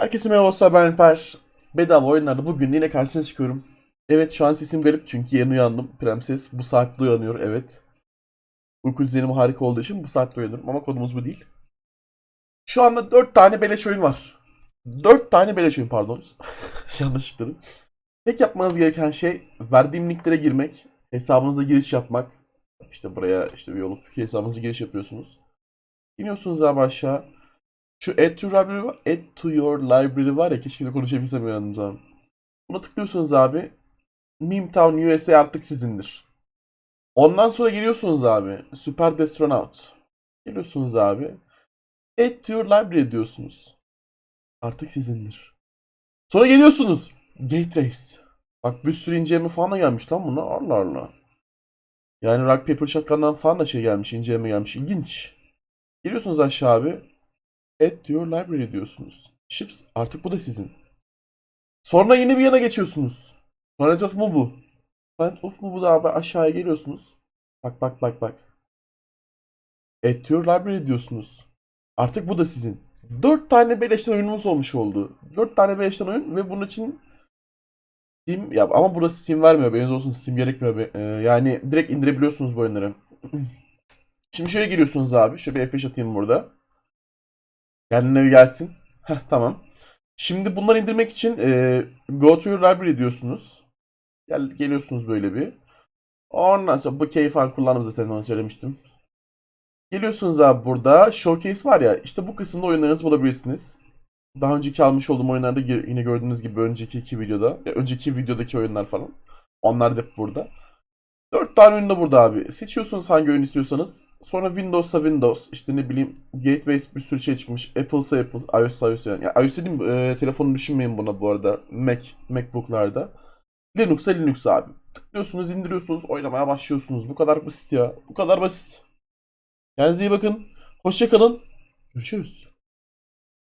Herkese merhaba ben Alper. Bedava oyunlarda bugün yine karşınıza çıkıyorum. Evet şu an sesim garip çünkü yeni uyandım. Prenses bu saatte uyanıyor evet. Uyku düzenim harika olduğu için bu saatte uyanıyorum ama konumuz bu değil. Şu anda 4 tane beleş oyun var. 4 tane beleş oyun pardon. Yanlışlıkla. Tek yapmanız gereken şey verdiğim linklere girmek, hesabınıza giriş yapmak. İşte buraya işte bir olup hesabınıza giriş yapıyorsunuz. İniyorsunuz abi aşağı. Şu add to library var. Add to your library var ya keşke de konuşabilsem uyandım zaman. Buna tıklıyorsunuz abi. Memetown USA artık sizindir. Ondan sonra geliyorsunuz abi. Super Destronaut. Geliyorsunuz abi. Add to your library diyorsunuz. Artık sizindir. Sonra geliyorsunuz. Gateways. Bak bir sürü inceleme falan da gelmiş lan buna. Allah Allah. Yani Rock Paper Shotgun'dan falan da şey gelmiş. inceleme gelmiş. İlginç. Geliyorsunuz aşağı abi. Add your library diyorsunuz. Ships artık bu da sizin. Sonra yeni bir yana geçiyorsunuz. Planet of Mubu. Planet of Mubu'da abi aşağıya geliyorsunuz. Bak bak bak bak. Add your library diyorsunuz. Artık bu da sizin. 4 tane beleşten oyunumuz olmuş oldu. 4 tane beleşten oyun ve bunun için Steam ya ama burada Steam vermiyor. Beğeniz olsun Steam gerekmiyor. Be- Ee, yani direkt indirebiliyorsunuz bu oyunları. Şimdi şöyle giriyorsunuz abi. Şöyle bir F5 atayım burada. Kendine gelsin. Heh, tamam. Şimdi bunları indirmek için e, Go to your library diyorsunuz. Gel, geliyorsunuz böyle bir. Ondan sonra bu keyif falan kullandım zaten onu söylemiştim. Geliyorsunuz abi burada. Showcase var ya işte bu kısımda oyunlarınızı bulabilirsiniz. Daha önceki almış olduğum oyunlarda yine gördüğünüz gibi önceki iki videoda. Önceki videodaki oyunlar falan. Onlar da burada. 4 tane da burada abi. Seçiyorsunuz hangi oyun istiyorsanız. Sonra Windows'a Windows, işte ne bileyim Gateways bir sürü şey çıkmış. Apple'sa Apple, iOS'a iOS yani. Ya iOS dediğim e, telefonu düşünmeyin buna bu arada. Mac, Macbook'larda. Linux'a Linux abi. Tıklıyorsunuz, indiriyorsunuz, oynamaya başlıyorsunuz. Bu kadar basit ya. Bu kadar basit. Kendinize iyi bakın. Hoşça kalın. Görüşürüz.